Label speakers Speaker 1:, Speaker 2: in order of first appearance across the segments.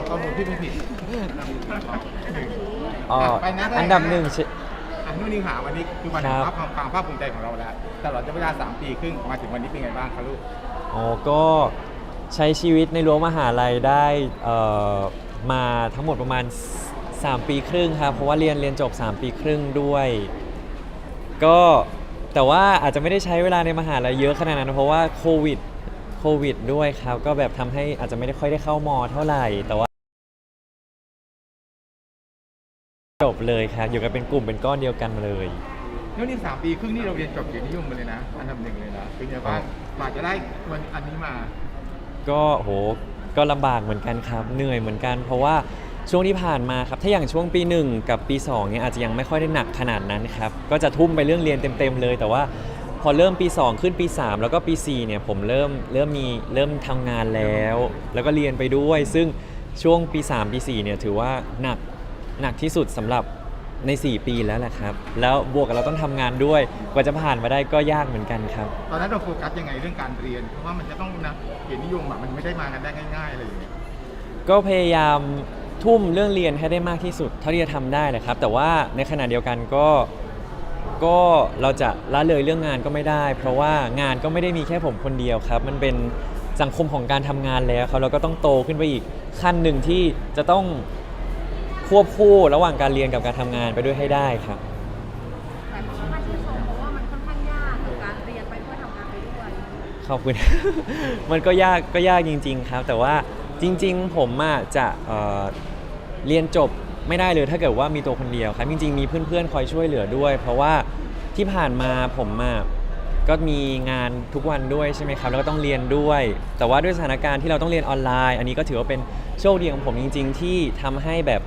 Speaker 1: ำข้อมูลที่ไม่ผิด
Speaker 2: อ๋อ
Speaker 1: ไปนะได้
Speaker 2: อันดับหนึ่งชิ
Speaker 1: อันนู้นนี่หาวันนี้คือวัน
Speaker 2: ครับ
Speaker 1: ภาพความความภาคภูมิใจของเราแล้วตลอดเวลา3ปีครึ่งมาถึงวันนี้เป็นไงบ้างคะลูก
Speaker 2: อ๋อก็ใช้ชีวิตในรั้วมหาลัยได้เอ่อมาทั้งหมดประมาณ 3 ปีครึ่งครับเพราะว่าเรียนเรียนจบ 3 ปีครึ่งด้วย ก็แต่ว่าอาจจะไม่ได้ใช้เวลาในมหาลัยเยอะขนาดนั้น เพราะว่าโควิดโควิดด้วยครับ ก็แบบทำให้อาจจะไม่ได้ค่อยได้เข้ามอเท่าไหร่ แต่ว่า บเลยครับอยู่กันเป็นกลุ่มเป็นก้อนเดียวกันเลย
Speaker 1: แล้วนี่สามปีครึ่งนี่เราเรียนจบเกียรตินิยมมาเลยนะอันดับหนึ่งเลยนะเป็นไงบ้างกว่าจะได้วันอันนี้มา
Speaker 2: ก็โหก็ลำบากเหมือนกันครับ เหนื่อยเหมือนกัน เพราะว่าช่วงที่ผ่านมาครับ ถ้าอย่างช่วงปี 1 กับปี 2 เนี่ยอาจจะยังไม่ค่อยได้หนักขนาดนั้นครับ ก็จะทุ่มไปเรื่องเรียนเต็มๆเลย แต่ว่าพอเริ่มปี 2 ขึ้นปี 3 แล้วก็ปี 4 เนี่ยผมเริ่มเริ่มมีเริ่มทำงานแล้ว แล้วก็เรียนไปด้วย ซึ่งช่วงปี 3 ปี 4 เนี่ยถือว่าหนัก หนักที่สุดสำหรับใน 4 ปีแล้วแหละครับ แล้วบวกกับเราต้องทำงานด้วย กว่าจะผ่านมาได้ก็ยากเหมือนกันครับ
Speaker 1: ตอนนั้นเราโฟกัสยังไงเรื่องการเรียน เพราะว่ามันจะต้องนะเกียรตินิยมอะมันไม่ได้มากันได้ง่ายๆอะไรอย่างเงี้ย
Speaker 2: ก็พยายามทุ่มเรื่องเรียนให้ได้มากที่สุด เท่าที่จะทำได้เลยครับ แต่ว่าในขณะเดียวกันก็ก็เราจะละเลยเรื่องงานก็ไม่ได้ เพราะว่างานก็ไม่ได้มีแค่ผมคนเดียวครับ มันเป็นสังคมของการทำงานแล้วครับเราก็ต้องโตขึ้นไปอีกขั้นหนึ่งที่จะต้อง ควบคู่ระหว่างการเรียนกับการทำงานไปด้วยให้ได้ครับ
Speaker 3: แต่เขาก็ชื่นชมเพราะว่ามันค่อนข้างยากกับการเรียนไปด้วยทำงานไปด้วย
Speaker 2: ขอบคุณ มันก็ยากก็ยากจริง ๆ ครับ แต่ว่าจริง ๆ ผมอะจะเอ่อเรียนจบไม่ได้เลยถ้าเกิดว่ามีตัวคนเดียวครับจริง ๆ มีเพื่อนๆ คอยช่วยเหลือด้วย เพราะว่าที่ผ่านมาผมอะก็มีงานทุกวันด้วยใช่ไหมครับแล้วก็ต้องเรียนด้วย แต่ว่าด้วยสถานการณ์ที่เราต้องเรียนออนไลน์ อันนี้ก็ถือว่าเป็นโชคดีของผมจริง ๆ ที่ทำให้แบบ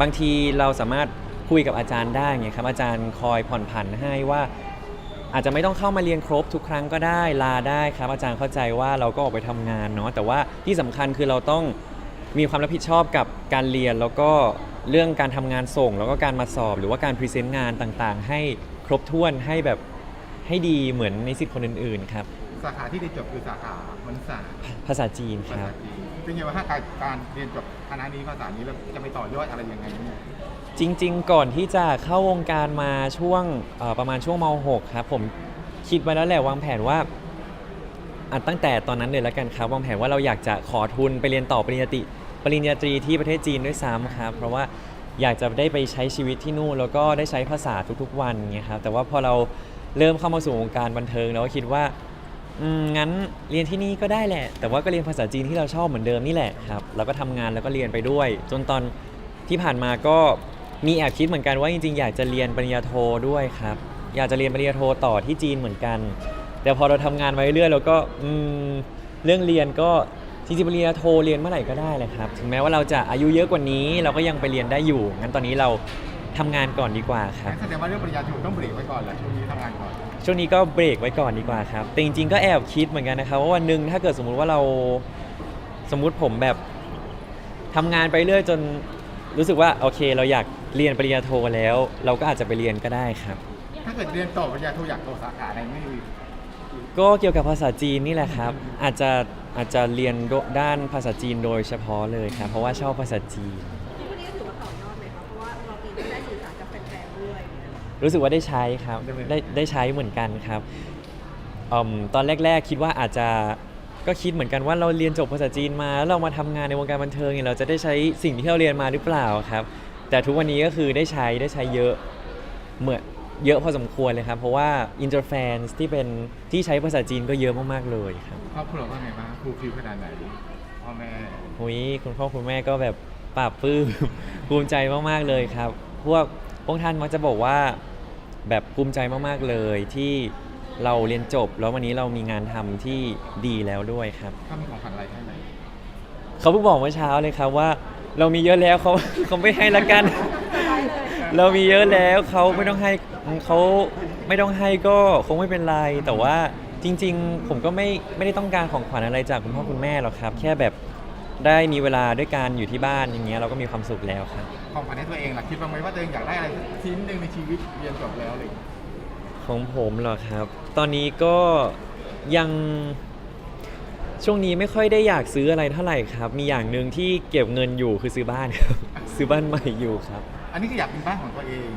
Speaker 2: บางทีเราสามารถคุยกับอาจารย์ได้ไงครับอาจารย์คอยผ่อนผันให้ว่า อาจจะไม่ต้องเข้ามาเรียนครบทุกครั้งก็ได้ลาได้ครับ อาจารย์เข้าใจว่าเราก็ออกไปทำงานเนาะแต่ว่าที่สำคัญคือเราต้องมีความรับผิดชอบกับการเรียนแล้วก็เรื่องการทำงานส่ง แล้วก็การมาสอบ หรือว่าการพรีเซนต์งานต่างๆ ให้ครบถ้วนให้แบบให้ดีเหมือนในสิทธิ์คนอื่นๆครับ
Speaker 1: สาขาที่ได้จบคือสาขามนุษยศาสตร์
Speaker 2: ภาษาจีนค
Speaker 1: ภา
Speaker 2: รั
Speaker 1: ษา
Speaker 2: บ
Speaker 1: จีน เป็นไงว่าถ้าการการเรียนจบคณะนี้ภาษานี้แล้วจะไปต่อยอดอะไรยังไงเนี่ย
Speaker 2: จริง ๆ ก่อนที่จะเข้าวงการมาช่วงเอ่อประมาณช่วงม .6 ครับผมคิดไว้แล้วแหละวางแผนว่าอะตั้งแต่ตอนนั้นเลยแล้วกันครับวางแผนว่าเราอยากจะขอทุนไปเรียนต่อปริญญาตรีปริญญาตรีที่ประเทศจีนด้วยซ้ำครับเพราะว่าอยากจะได้ไปใช้ชีวิตที่นู่นแล้วก็ได้ใช้ภาษาทุกๆ วันไงครับแต่ว่าพอเราเริ่มเข้ามาสู่วงการบันเทิงเราก็คิดว่า อืมงั้นเรียนที่นี่ก็ได้แหละ แต่ว่าก็เรียนภาษาจีนที่เราชอบเหมือนเดิมนี่แหละครับแล้วก็ทำงานแล้วก็เรียนไปด้วย จนตอนที่ผ่านมาก็มีแอบคิดเหมือนกันว่าจริงๆ อยากจะเรียนปริญญาโทด้วยครับ อยากจะเรียนปริญญาโทต่อที่จีนเหมือนกัน แต่พอเราทำงานมาเรื่อยๆเราก็อืมเรื่องเรียนก็จริงๆปริญญาโทเรียนเมื่อไหร่ก็ได้แหละครับ ถึงแม้ว่าเราจะอายุเยอะกว่านี้ เราก็ยังไปเรียนได้อยู่งั้นตอนนี้เราทำงานก่อนดีกว่าครับ
Speaker 1: แสดงว่าเรื่องปริญญาโทต้องเบรกไว้ก่อนแหละช่วงนี้ทำงานก่อน
Speaker 2: ช่วงนี้ก็เบรกไว้ก่อนดีกว่าครับ แต่จริงๆ ก็แอบคิดเหมือนกันนะครับว่าวันหนึ่งถ้าเกิดสมมุติว่าเราสมมุติผมแบบทำงานไปเรื่อยจนรู้สึกว่าโอเค เราอยากเรียนปริญญาโทแล้ว เราก็อาจจะไปเรียนก็ได้ครับ
Speaker 1: ถ้าเกิดเรียนต่อปริญญาโทอยากต่อสาขาไหนไม่รู้
Speaker 2: ก็เกี่ยวกับภาษาจีนนี่แหละครับ อาจจะอาจจะเรียนด้านภาษาจีนโดยเฉพาะเลยครับ เพราะว่าชอบภาษาจีน รู้สึกว่าได้ใช้ครับได้ได้ใช้เหมือนกันครับอืมตอนแรก ๆ คิดว่าอาจจะก็คิดเหมือนกันว่าเราเรียนจบภาษาจีนมาแล้วเรามาทำงานในวงการบันเทิงเนี่ยเราจะได้ใช้สิ่งที่เราเรียนมาหรือเปล่าครับ แต่ทุกวันนี้ก็คือได้ใช้ได้ใช้เยอะเหมือนเยอะพอสมควรเลยครับ เพราะว่าอินเตอร์แฟนที่เป็นที่ใช้ภาษาจีนก็เยอะมากๆเลยครับ
Speaker 1: ครอบครัวว่าไงบ้างครูฟิลขนาดไหนพ่อแม่
Speaker 2: หุยคุณพ่อคุณแม่ก็แบบปราบปลื้มภูมิใจมากๆเลยครับ พวก พวกท่านมักจะบอกว่าแบบภูมิใจมากๆเลยที่เราเรียนจบ แล้ววันนี้เรามีงานทำที่ดีแล้วด้วยครับ
Speaker 1: ถ้ามีของขวัญอะไรให้ไหม
Speaker 2: เขาเพิ่งบอกเมื่อเช้าเลยครับว่า เรามีเยอะแล้วเขาเขาไม่ให้ละกัน เรามีเยอะแล้วเขาไม่ต้องให้เขาไม่ต้องให้ก็คงไม่เป็นไรแต่ว่าจริง ๆ ผมก็ไม่ไม่ได้ต้องการของขวัญอะไรจากคุณพ่อคุณแม่หรอกครับ แค่แบบ ได้มีเวลาด้วยกันอยู่ที่บ้านอย่างเงี้ยเราก็มีความสุขแล้วครับ
Speaker 1: ของขวัญให้ตัวเองล่ะคิดบ้างไหมว่าตัวเองอยากได้อะไรสักชิ้นหนึ่งในชีวิตเรียนจบแล้วเลย
Speaker 2: ของผมเหรอครับ ตอนนี้ก็ยังช่วงนี้ไม่ค่อยได้อยากซื้ออะไรเท่าไหร่ครับ มีอย่างหนึ่งที่เก็บเงินอยู่คือซื้อบ้านครับ ซื้อบ้านใหม่อยู่ครับ
Speaker 1: อันนี้คืออยากเป็นบ้านของตัวเอง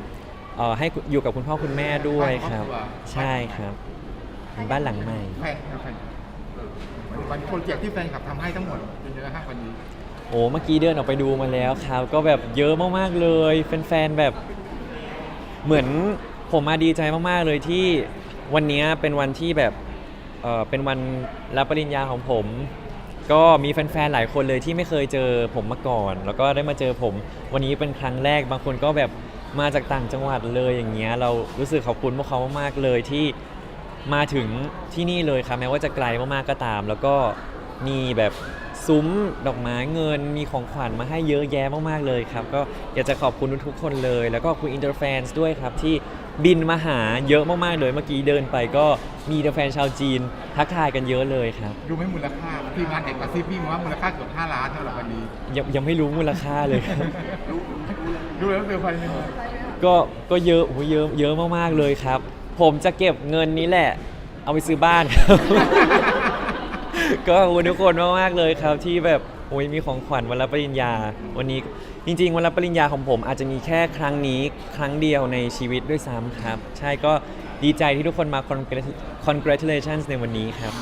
Speaker 2: เอ่อให้อยู่กับคุณพ่อคุณแม่ด้วยครับ
Speaker 1: บ้านครอบครัว
Speaker 2: ใช่ครับเป็นบ้านหลังใหม่
Speaker 1: แฟนแฟนเออ วันโปรเจกต์ที่แฟนคลับทำให้ทั้งหมดเป็นเยอะฮะวันนี้
Speaker 2: โอ้เมื่อกี้เดินออกไปดูมาแล้วครับ ก็แบบเยอะมากๆเลยแฟนๆแบบเหมือนผมมาดีใจมากๆเลยที่วันนี้เป็นวันที่แบบเออเป็นวันรับปริญญาของผม ก็มีแฟนๆหลายคนเลยที่ไม่เคยเจอผมมาก่อน แล้วก็ได้มาเจอผมวันนี้เป็นครั้งแรกบางคนก็แบบมาจากต่างจังหวัดเลยอย่างเงี้ยเรารู้สึกขอบคุณพวกเขามากๆเลยที่ มาถึงที่นี่เลยครับแม้ว่าจะไกลมากๆก็ตาม แล้วก็มีแบบซุ้มดอกไม้เงินมีของขวัญมาให้เยอะแยะมากๆเลยครับ ก็อยากจะขอบคุณทุกๆคนเลย แล้วก็ขอบคุณอินเตอร์แฟนด้วยครับที่บินมาหาเยอะมากๆเลยเมื่อกี้เดินไปก็มีอินเตอร์แฟนชาวจีนทักทายกันเยอะเลยครับ
Speaker 1: ดูไหม่มูลค่าทีมงานแอบกระซิบพี่มาว่ามูลค่าเกือบ5ล้านเท่าไหร่วันนี้
Speaker 2: ยังยังไม่รู้มูลค่าเลยครับ
Speaker 1: ดูแล้วเซอร์ไพรส์ไหมครับ
Speaker 2: ก็ก็เยอะโอ้โหเยอะเยอะมากๆเลยครับ ผมจะเก็บเงินนี้แหละ เอาไปซื้อบ้านครับก็ขอบคุณทุกคนมากๆเลยครับที่แบบโอ้ยมีของขวัญวันรับปริญญา วันนี้จริง ๆ วันรับปริญญาของผมอาจจะมีแค่ครั้งนี้ครั้งเดียวในชีวิตด้วยซ้ำครับ ใช่ก็ดีใจที่ทุกคนมา congrat- congratulations ในวันนี้ครับ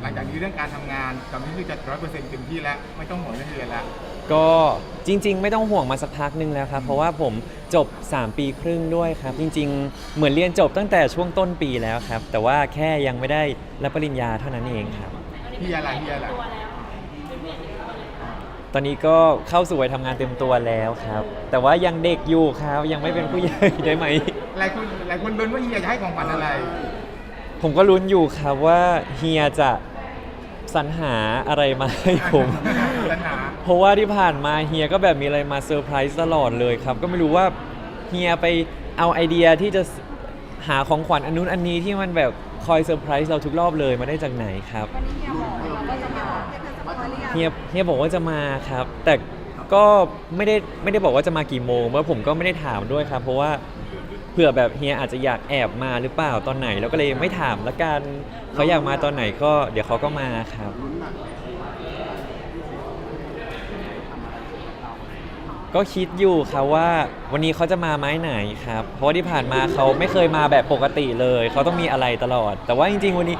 Speaker 1: หลังจากนี้เรื่องการทำงานตอนนี้คือจะร้อยเปอร์เซ็นต์เต็มที่แล้ว ไม่ต้องห่วงเรื่องเรียนแล้ว
Speaker 2: ก็จริง ๆ ไม่ต้องห่วงมาสักพักหนึงแล้วครับเพราะว่าผมจบ 3 ปีครึ่งด้วยครับ จริง ๆ เหมือนเรียนจบตั้งแต่ช่วงต้นปีแล้วครับ แต่ว่าแค่ยังไม่ได้รับปริญญาเท่านั้นเองครับ
Speaker 1: พี่อะไรพี่อะไร
Speaker 2: ตอนนี้ก็เข้าสู่วัยทำงานเต็มตัวแล้วครับ แต่ว่ายังเด็กอยู่ครับ ยังไม่เป็นผู้ใหญ่ได้ไหม
Speaker 1: หลายคนหลายคนลุ้นว่าเฮียจะให้ของขวัญอะไร
Speaker 2: ผมก็ลุ้นอยู่ครับว่าเฮียจะ สรรหาอะไรมาให้ผม
Speaker 1: ปัญหา
Speaker 2: เพราะว่าที่ผ่านมาเฮียก็แบบมีอะไรมาเซอร์ไพรส์ตลอดเลยครับ ก็ไม่รู้ว่าเฮียไปเอาไอเดียที่จะหาของขวัญอันนู้นอันนี้ที่มันแบบคอยเซอร์ไพรส์เราทุกรอบเลยมาได้จากไหนครับ
Speaker 3: วันนี้เฮียบอกเราก็จะมาให้เธอสปอยหรือยัง
Speaker 2: เฮียเฮียบอกว่าจะมาครับ แต่ก็ไม่ได้ไม่ได้บอกว่าจะมากี่โมงเพราะผมก็ไม่ได้ถามด้วยครับ เพราะว่า เผื่อแบบเฮียอาจจะอยากแอบมาหรือเปล่าตอนไหนแล้วก็เลยไม่ถามละกันเขาอยากมาตอนไหนก็เดี๋ยวเขาก็มาครับ ก็คิดอยู่ครับว่าวันนี้เขาจะมาไม้ไหนครับ เพราะว่าที่ผ่านมาเขาไม่เคยมาแบบปกติเลยเขาต้องมีอะไรตลอด แต่ว่าจริง ๆ วันนี้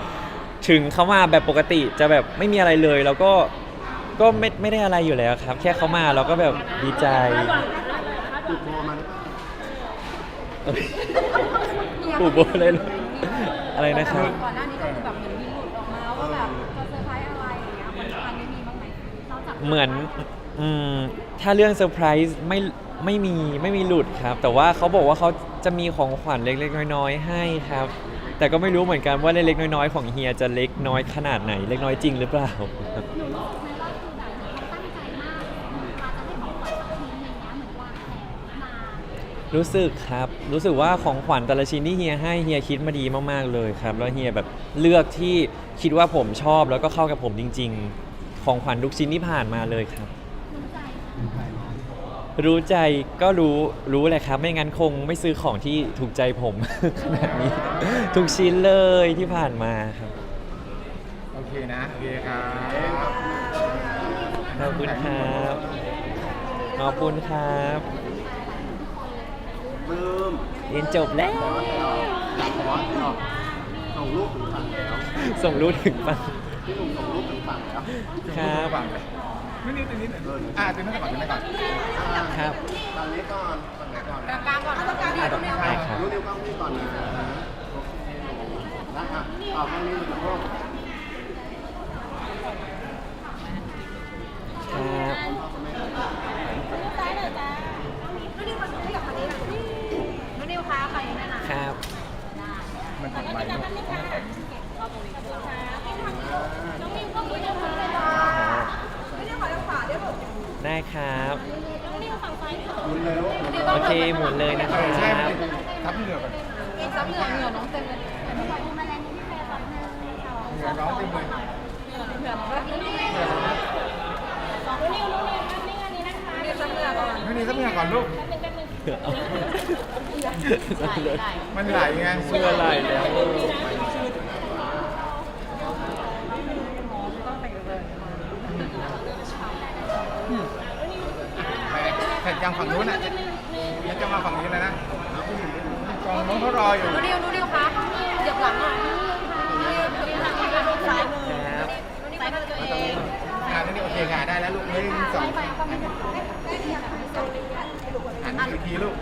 Speaker 2: ถึงเขามาแบบปกติจะแบบไม่มีอะไรเลยแล้วก็ก็ไม่ไม่ได้อะไรอยู่แล้วครับ แค่เขามาเราก็แบบดีใจปู่โบเล ยเหรออะไรนะครับ
Speaker 3: ก่อนหน้านี้ก็คือแบบเหมือนมีหลุดออกมาว่าแบบจะเซอร์ไพรส์อะไรอย่างเงี้ยวันครั้งนี้มีบ้างไหมนอกจาก
Speaker 2: เหมือนอืมถ้าเรื่องเซอร์ไพรส์ไม่ไม่มีไม่มีหลุดครับ แต่ว่าเขาบอกว่าเขาจะมีของขวัญเล็กๆ น้อยๆ ให้ครับ แต่ก็ไม่รู้เหมือนกันว่าเล็กๆน้อยๆ ของเฮียจะเล็กน้อยขนาดไหน เล็กน้อยจริงหรือเปล่า
Speaker 4: หนูรู้สึกไหม
Speaker 2: รู้สึกครับ รู้สึกว่าของขวัญแต่ละชิ้นที่เฮียให้เฮียคิดมาดีมากๆเลยครับ แล้วเฮียแบบเลือกที่คิดว่าผมชอบแล้วก็เข้ากับผมจริง ๆ ของขวัญทุกชิ้นที่ผ่านมาเลยครับ รู้ใจก็รู้รู้แหละครับ ไม่งั้นคงไม่ซื้อของที่ถูกใจผม ขนาดนี้ ทุกชิ้นเลยที่ผ่านมาครับ
Speaker 1: โอเคนะ โอเคครับ
Speaker 2: ขอบคุณครับ ขอบคุณครับ เรียนจบแล้ว
Speaker 5: ส่งรูปถึงฝั่งแล้ว
Speaker 2: ส่งรู้ถึงปัง
Speaker 5: พี่หนุ่มส่งรูปถึงฝั่งแล้ว
Speaker 2: ครับ
Speaker 1: นิดนิดนิดนิดอ่าตัวนี้ก่อนตัวนี้ก่อน
Speaker 2: ครับ
Speaker 5: ตอนนี้ก่อนฝั่งไหนก่อน
Speaker 3: กลางๆก่อนถ้าต้องการดีตรงนี้
Speaker 2: ได้ครับ
Speaker 5: รู้นิ้วกล้องนี่ก่อนนะนะอะเอาข้างนี้มาลูก
Speaker 2: ครับ
Speaker 3: นุ่นนิวมาให้กับคนนี้นะนุ่นนิวคะใครแน่นะครับ
Speaker 1: มันถัดไปเนอะ
Speaker 3: นุ่นนิวขอทางขวาได้หมด
Speaker 2: ได้ครับ
Speaker 5: หมุนเลยลูก
Speaker 2: โอเคหมุนเลยนะค
Speaker 1: เอ
Speaker 2: รั
Speaker 1: อใช่
Speaker 2: บ
Speaker 1: ทับเหงื่อก่อน
Speaker 3: กินซับเหงื่อเหงื่อน้องเต็มเลย
Speaker 1: เหงื่อร้อนเต็มเลย
Speaker 3: เหงื่อน้องแบบนุ่นนิวนิวซับเหงื่อก่อน
Speaker 1: ไม่นี่ทับเหงื่อก่อนลูก
Speaker 2: เอาเลย
Speaker 1: มันไหลไง
Speaker 2: เสื้อลายแล้ว
Speaker 1: เสร็จยังฝั่งนู้นอะยังจะมาฝั่งนี้เลยนะกองน้องเขารออยู่
Speaker 3: นูนิวนูนิวคะเหยียบหลังหน่อยนูนิวเหยียบหลังซ้ายมือนูนิวซ้ายมือตัวเอง
Speaker 1: งานนี้โอเคงานได้แล้วลูกหนึ่งสองหันอีกทีลูก